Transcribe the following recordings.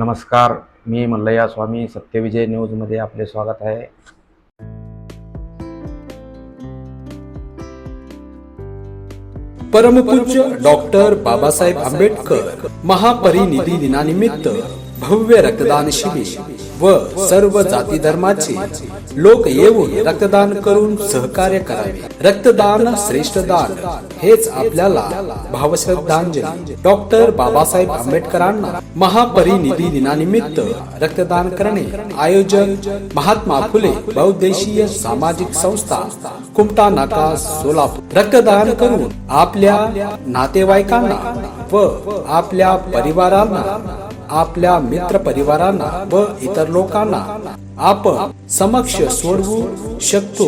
नमस्कार मी मल्लया स्वामी सत्यविजय न्यूजमध्ये आपले स्वागत आहे. परमपूज्य डॉक्टर बाबासाहेब आंबेडकर महापरिनिधी दिनानिमित्त भव्य रक्तदान शिबिर व सर्व जाती धर्माचे लोक येऊन रक्तदान करून सहकार्य करावे. रक्तदान श्रेष्ठ दान हेच आपल्याला भावश्रद्धांजली. डॉक्टर बाबासाहेब आंबेडकरांना महापरिनिधी दिनानिमित्त रक्तदान करणे. आयोजन महात्मा फुले बहुद्देशीय सामाजिक संस्था कुमटा नाका सोलापूर. रक्तदान करून आपल्या नातेवाईकांना व आपल्या परिवारांना आपल्या मित्र परिवारांना व इतर लोकांना आपण समक्ष सोडवू शकतो.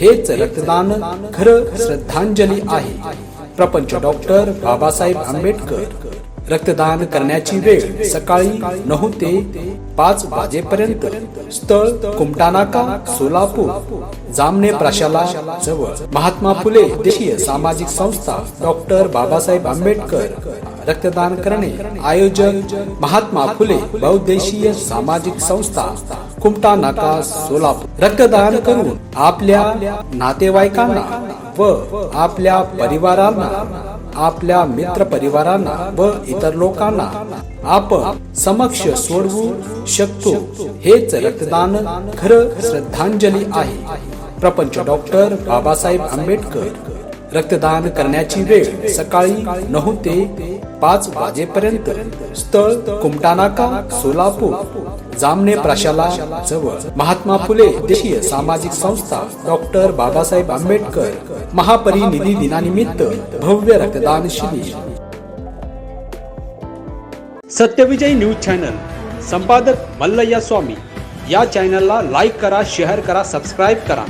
हेच रक्तदान खरं श्रद्धांजली आहे. प्रपंच डॉक्टर बाबासाहेब आंबेडकर. रक्तदान करण्याची वेळ सकाळी नऊ ते पाच वाजेपर्यंत. स्थळ कुमटानाका सोलापूर जामने प्राशाला जवळ. महात्मा फुले देशीय सामाजिक संस्था डॉक्टर बाबासाहेब आंबेडकर. रक्तदान करणे आयोजक महात्मा फुले बहुद्देशीय सामाजिक संस्था कुमटा नाका सोलापूर. रक्तदान करून आपल्या नातेवाईकांना व आपल्या परिवारांना आपल्या मित्र परिवारांना व इतर लोकांना आपण समक्ष सोडवू शकतो. हेच रक्तदान खरं श्रद्धांजली आहे. प्रपंच डॉक्टर बाबासाहेब आंबेडकर. रक्तदान करण्याची वेळ सकाळी नऊ ते पाच वाजेपर्यंत. स्थळ कुमटानाका सोलापूर जामने प्राशाला जवळ. महात्मा फुले देशीय सामाजिक संस्था डॉक्टर बाबासाहेब आंबेडकर महापरिनिधी दिनानिमित्त भव्य रक्तदान शिबिर. सत्यविजय न्यूज चॅनल संपादक मल्लय्या स्वामी. या चॅनलला लाईक करा शेअर करा सबस्क्राईब करा.